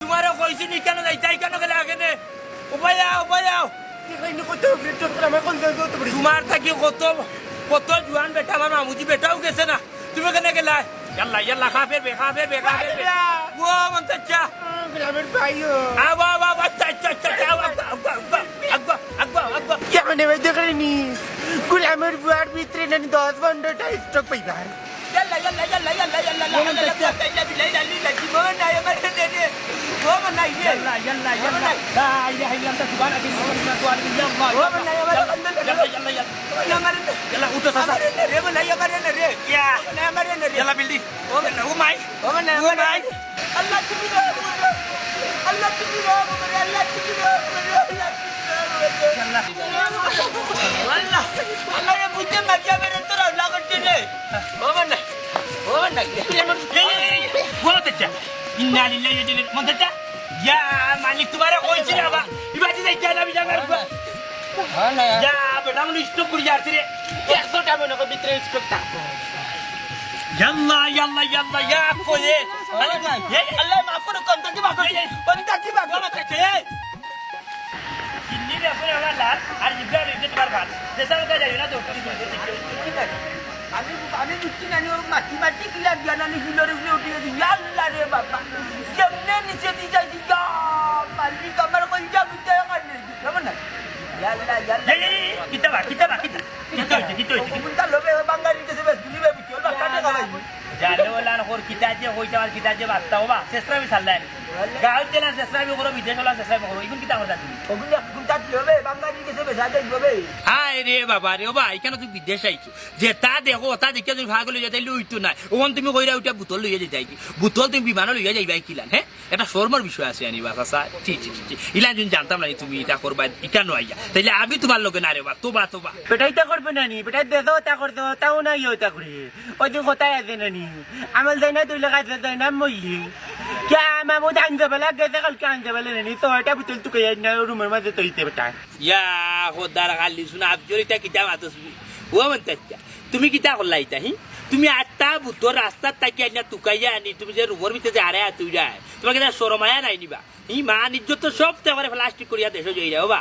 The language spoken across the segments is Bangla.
তোমারও কইছি নি কেন যাইতাই কেন গেলে আগে নে উপায় আও উপায় আও তোমার থাকি কত কত জুয়ান বেটা আমার মামুজি বেটাও গেছে না তুমি কেন গেলা ইয়াল্লা ইয়াল্লা খা ফের বে খা ফের বে খা ফের বে ও মন চাচা গ্রামের ভাইও আবা আবা আবা চাচা চাচা আবা আবা আবা আবা আবা আবা কেমন এবার দেখেনি গুলামের বুয়ার ভিতরে নানি দশ পনেরোটা স্টক পাইবা ইয়াল্লা ইয়াল্লা ইয়াল্লা ইয়াল্লা মন চাচা। ইয়াল্লা বিলাই লালি লালি মন নাই আমার নে রে ও মন নাই রে ইয়াল্লা ইয়াল্লা ইয়াল্লা লা ইলাহা ইল্লা আনতা সুবহানাকা inni kuntu minadh dhalimin ya Allah ও মন নাই আমার ইয়াল্লা ইয়াল্লা ইয়াল্লা ইয়াল্লা উঠো সাসা রে মন নাই আমার নে রে ইয়া নাই আমার নে রে ইয়াল্লা বিল্ডি ও মন ও মাই ও মন নাই ও মাই আল্লাহ তুমি রো আল্লাহ তুমি রো আল্লাহ তুমি রো আল্লাহ আল্লাহ রে বুঝতে মারিয়া মেরে তোর আল্লাহ করতে কইছি রে বাবা ইবাদি যাই জানা বিজা করবা যা বেটা মনে স্টক করে যাচ্ছে রে একশো টাকা মনে করো ভিতরে স্টক থাকব ইয়াল্লা ইয়াল্লা ইয়াল্লা ইয়া কোয়ে এই আল্লাহ মাফ করো কম থাকি মাফ করো কম থাকি মাফ করো চিন্নি রে আপনি আমার লাল আর জিব্রা রে তোমার ভাত দেশাল কা যাই না তো আমি আমি বুঝছি না মাটি মাটি কিলা জ্ঞানানি হিলোর উপরে উঠে গেছি আল্লাহ রে বাবা কেমনে হইছে কিতা হইছে কোনটা লোবে বাঙালি কাছে বেশ দুনিবে বুঝছি ওলা কাটে খাবাই জালে ওলান হর কিতা যে আর কিতা বাস্তা হবা চেষ্টা আমি সাল্লাই করো করো কিতা রে বাবা রে যে তুমি ভাগ নাই। তুমি বুতল যাই তুমি বিমানে লইয়া যাইবা কিলান হ্যাঁ এটা শর্মার বিষয় আছে আনি বাসা সা ঠিক ঠিক ঠিক ইলান যদি জানতাম না তুমি এটা করবা এটা নয় তাইলে আমি তোমার লগে না রে বা তোবা তোবা। বেটাই তা করবে না নি? বেটাই দেদো তা করতো তাও করে ওই দিন কোথায় আছে না নি? আমার যাই না তুই আছে যাই না মইলি কে মামুদ আনতে বেলা গেছে কালকে আনতে বেলা নি তো এটা বুতল তুকে না রুমের মাঝে তৈতে বেটা ইয়া খোদার খালি শুনা আবজর এটা কিতা মাতস ও মন্তা তুমি কিতা করলা এটা হি তুমি আটটা বুতর রাস্তার তাকি আনিয়া তুকাইয়া আনি তুমি যে রুমের ভিতরে যে আরে তুই যায় তোমাকে এটা সরমায়া নাই নিবা ই মা নিজ্জত তো সব তো এবারে প্লাস্টিক করিয়া দেশ যাই যাও বা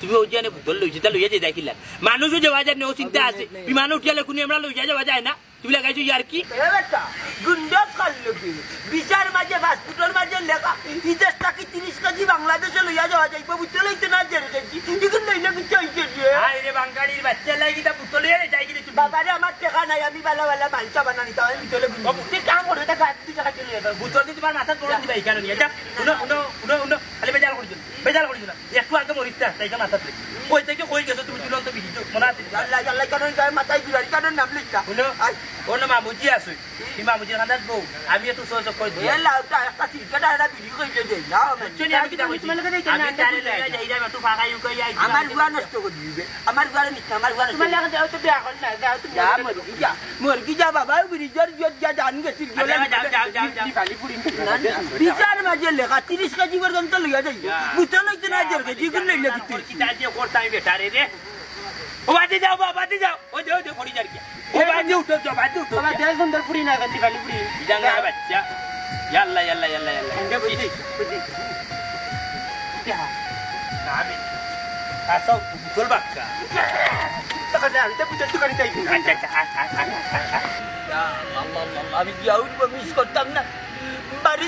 তুমি ওই জানে বুতল লইছে তা লইয়া যাই দেখিলা মানুষও যাওয়া যায় ও চিন্তা আছে বিমান উঠিয়ালে কোনি আমরা লইয়া যাওয়া যায় না তুমি লাগাইছো ইয়ার কি? গুন্ডাস বিচার মাঝে হসপিটাল মাঝে লেখা তাকে তিরিশ কেজি বাংলাদেশে লইয়া যাওয়া যাইব না জেরে গেছি। ইগুন লইলে কিছু হইছে যে আরে রে বাঙ্গালির বাচ্চা লাগি তা বুতল লইয়া যাই কি তুমি বাবারে আমার টেকা নাই আমি বালা বালা মালসা বানানি তাও আমি বাবু। তুই কাম করে তা গাছ তুই টাকা চলে যাবে বুতল দিয়ে তোমার মাথা তোলা দিবা এখানে নিয়ে। যা উনো উনো উনো উনো খালি বেজাল করি বেজাল করি না। একটু আগে মরিতা তাই মাথা তুলে কই থেকে কই গেছো? মরগি যা মরগি যা বাবা ব্রিজের জট যা জান গেছিল যাও, যাও, যাও, যাও। খালি পুরি বিচার মাঝে লেখা 30 কেজি পর্যন্ত লইয়া যাই বুঝতে লইতে না জের কেজি কোন লইলে তোর বাদে যাও বাবা বাদে যাও। ও দে ও দে পড়ি যার কি ও বাদে উঠো যাও বাদে উঠো। বাবা দেড় সুন্দর পুরি না গন্দি খালি পুরি। জাঙ্গা বাচ্চা। ইয়াল্লা ইয়াল্লা ইয়াল্লা ইয়াল্লা। এন্ডে বুঝি বুঝি। আমি আসো বুতল বাক্কা। দে আমি তো বুঝতে করি তাই আচ্ছা আচ্ছা আচ্ছা আচ্ছা আমি গিয়া মিস করতাম না? বাড়ি